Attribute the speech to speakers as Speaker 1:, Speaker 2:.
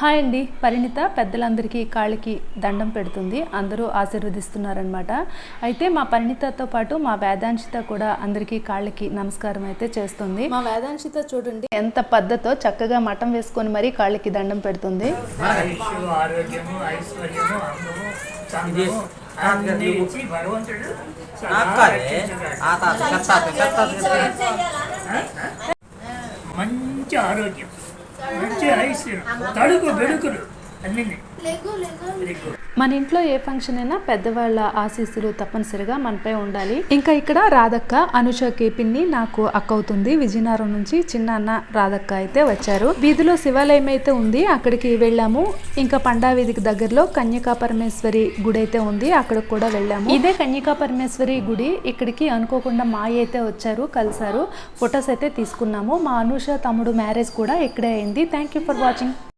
Speaker 1: Hi అండి. పరిణిత పెద్దలందరికీ కాళ్ళకి దండం పెడుతుంది. అందరూ ఆశీర్వదిస్తున్నారనమాట అయితే మా పరిణితతో పాటు మా వేదాంశిత కూడా అందరికీ కాళ్ళకి నమస్కారం అయితే చేస్తుంది. మా వేదాంశిత చూడండి. ఎంత పద్ధతో చక్కగా మఠం వేసుకొని మరీ కాళ్ళకి దండం పెడుతుంది.
Speaker 2: మంచి ఆరోగ్యం. మంచి ఐశ్వర్యం తడుకు బెడుకులు అన్ని వెరీ గుడ్
Speaker 1: మన ఇంట్లో ఏ ఫంక్షన్ అయినా పెద్దవాళ్ళ ఆశీస్సులు తప్పనిసరిగా మనపై ఉండాలి. ఇంకా ఇక్కడ రాధక్క అనుషకి పిన్ని నాకు అక్క అవుతుంది. విజయనగరం నుంచి చిన్న అన్న రాధక్క అయితే వచ్చారు. వీధిలో శివాలయం అయితే ఉంది. అక్కడికి వెళ్ళాము. ఇంకా పండా వీధికి దగ్గరలో కన్యకా పరమేశ్వరి గుడి అయితే ఉంది. అక్కడికి కూడా వెళ్ళాము. ఇదే కన్యకా పరమేశ్వరి గుడి. ఇక్కడికి అనుకోకుండా మాయ అయితే వచ్చారు కలిసారు ఫొటోస్ అయితే తీసుకున్నాము. మా అనుష తమ్ముడు మ్యారేజ్ కూడా ఇక్కడే అయింది. Thank you for watching